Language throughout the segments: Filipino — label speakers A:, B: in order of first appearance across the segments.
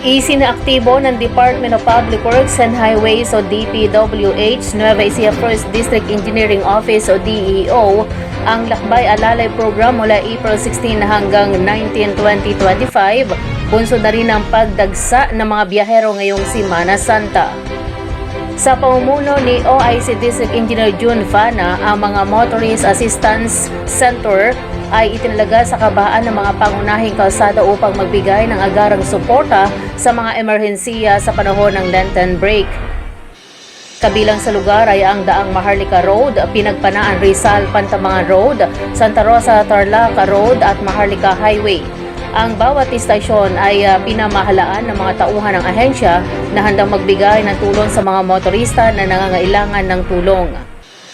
A: Isinaaktibo ng Department of Public Works and Highways o DPWH, Nueva Ecija First District Engineering Office o DEO, ang Lakbay Alalay Program mula April 16 hanggang 19, 2025. Bunso na rin ang pagdagsa ng mga biyahero ngayong Simana Santa. Sa pamumuno ni OIC District Engineer June Fana, ang mga Motorist Assistance Center ay itinalaga sa kabaan ng mga pangunahing kalsada upang magbigay ng agarang suporta sa mga emerhensiya sa panahon ng Lenten break. Kabilang sa lugar ay ang Daang Maharlika Road, Pinagpanaan Rizal Pantamangan Road, Santa Rosa Tarlac Road at Maharlika Highway. Ang bawat istasyon ay uh, pinamahalaan ng mga tauhan ng ahensya na handang magbigay ng tulong sa mga motorista na nangangailangan ng tulong.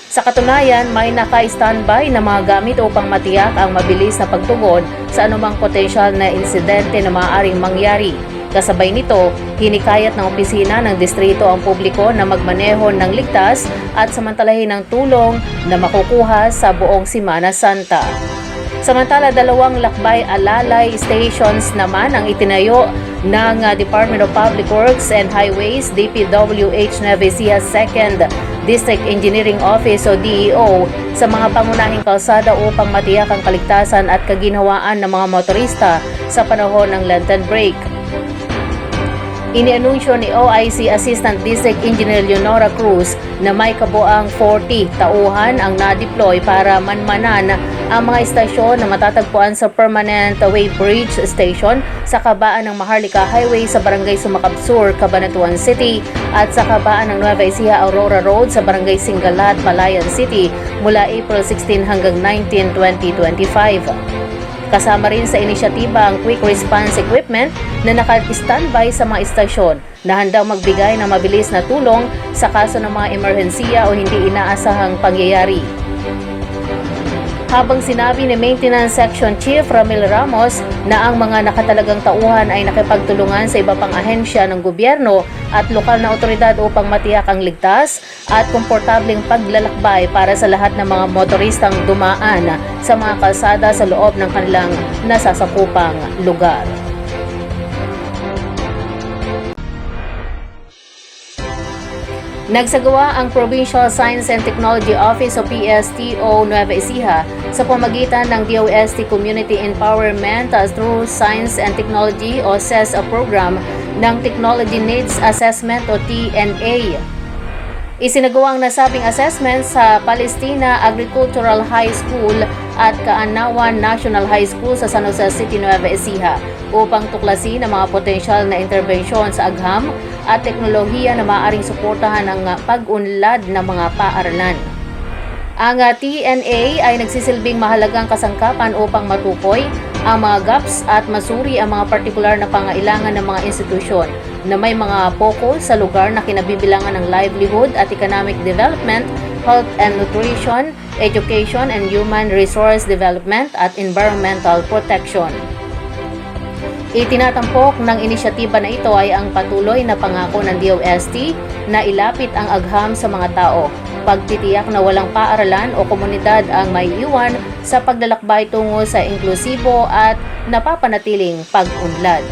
A: Sa katunayan, may naka-standby na mga gamit upang matiyak ang mabilis na pagtugon sa anumang potensyal na insidente na maaaring mangyari. Kasabay nito, hinikayat ng opisina ng distrito ang publiko na magmaneho ng ligtas at samantalahin ng tulong na makukuha sa buong Simana Santa. Samantala, dalawang lakbay alalay stations naman ang itinayo ng uh, Department of Public Works and Highways, DPWH Nueva Ecija 2nd District Engineering Office o DEO sa mga pangunahing kalsada upang matiyak ang kaligtasan at kaginhawaan ng mga motorista sa panahon ng Lenten break. Inianunsyo ni OIC Assistant District Engineer Leonora Cruz na may kabuang 40 tauhan ang na-deploy para manmanan ang mga istasyon na matatagpuan sa Permanent Way Bridge Station sa kabaan ng Maharlika Highway sa Barangay Sumakab Sur, Cabanatuan City at sa kabaan ng Nueva Ecija Aurora Road sa Barangay Singalat, Palayan City mula April 16 hanggang 19, 2025. Kasama rin sa inisyatiba ang Quick Response Equipment na naka-standby sa mga istasyon na handang magbigay ng mabilis na tulong sa kaso ng mga emerhensiya o hindi inaasahang pangyayari. Habang sinabi ni Maintenance Section Chief Ramil Ramos na ang mga nakatalagang tauhan ay nakipagtulungan sa iba pang ahensya ng gobyerno at lokal na otoridad upang matiyak ang ligtas at komportableng paglalakbay para sa lahat ng mga motoristang dumaan sa mga kalsada sa loob ng kanilang nasasakupang lugar. Nagsagawa ang Provincial Science and Technology Office o PSTO Nueva Ecija sa pamagitan ng DOST Community Empowerment through Science and Technology o SES program ng Technology Needs Assessment o TNA. Isinagawa ang nasabing assessment sa Palestina Agricultural High School at Kaanawan National High School sa San Jose City, Nueva Ecija upang tuklasin ang mga potensyal na interbensyon sa agham at teknolohiya na maaaring suportahan ang pag-unlad ng mga paaralan. Ang uh, TNA ay nagsisilbing mahalagang kasangkapan upang matukoy ang mga gaps at masuri ang mga partikular na pangailangan ng mga institusyon na may mga poko sa lugar na kinabibilangan ng livelihood at economic development, health and nutrition, education and human resource development at environmental protection. Itinatampok ng inisyatiba na ito ay ang patuloy na pangako ng DOST na ilapit ang agham sa mga tao, pagtitiyak na walang paaralan o komunidad ang may iwan sa paglalakbay tungo sa inklusibo at napapanatiling pag-unlad.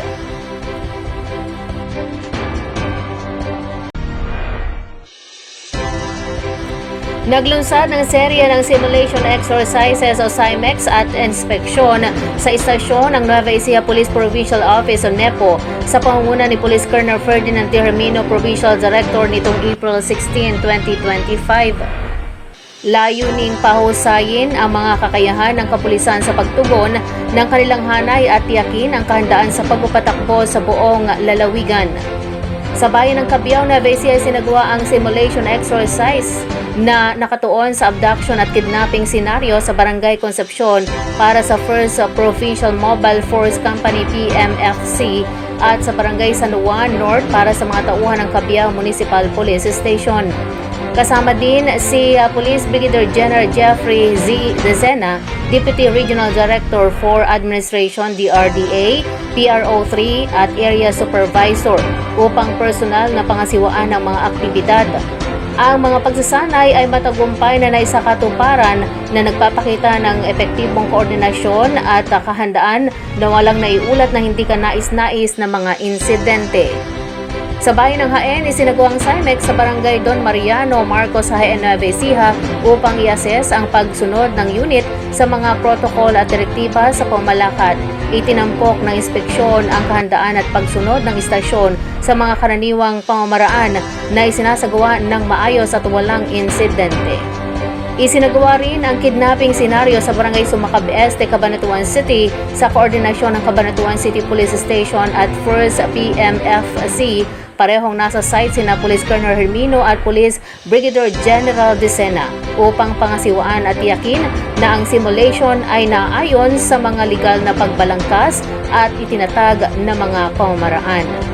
A: Naglunsad ng serye ng simulation exercises o SIMEX at inspeksyon sa istasyon ng Nueva Ecija Police Provincial Office o NEPO sa pangunguna ni Police Colonel Ferdinand T. Hermino, Provincial Director nitong April 16, 2025. Layuning pahusayin ang mga kakayahan ng kapulisan sa pagtugon ng kanilang hanay at tiyakin ang kahandaan sa pagpapatakbo sa buong lalawigan. Sa bayan ng Cabiao, Ecija ay sinagawa ang simulation exercise na nakatuon sa abduction at kidnapping senaryo sa Barangay Concepcion para sa First Provincial Mobile Force Company PMFC at sa Barangay San Juan North para sa mga tauhan ng Cabiao Municipal Police Station. Kasama din si uh, Police Brigadier General Jeffrey Z. Dezena, Deputy Regional Director for Administration DRDA, PRO3 at Area Supervisor upang personal na pangasiwaan ng mga aktibidad. Ang mga pagsasanay ay matagumpay na naisakatuparan na nagpapakita ng epektibong koordinasyon at kahandaan na walang naiulat na hindi ka nais-nais na mga insidente. Sa bayan ng Haen, isinagawang CIMEX sa barangay Don Mariano, Marcos, Haen, Nueva Ecija upang i-assess ang pagsunod ng unit sa mga protocol at direktiba sa pamalakad. Itinampok ng inspeksyon ang kahandaan at pagsunod ng istasyon sa mga karaniwang pamamaraan na isinasagawa ng maayos at walang insidente. Isinagawa rin ang kidnapping senaryo sa Barangay Sumakab Este, Cabanatuan City sa koordinasyon ng Cabanatuan City Police Station at 1st PMFC. Parehong nasa site sina Police Colonel Hermino at Police Brigadier General Decena upang pangasiwaan at tiyakin na ang simulation ay naayon sa mga legal na pagbalangkas at itinatag na mga pamamaraan.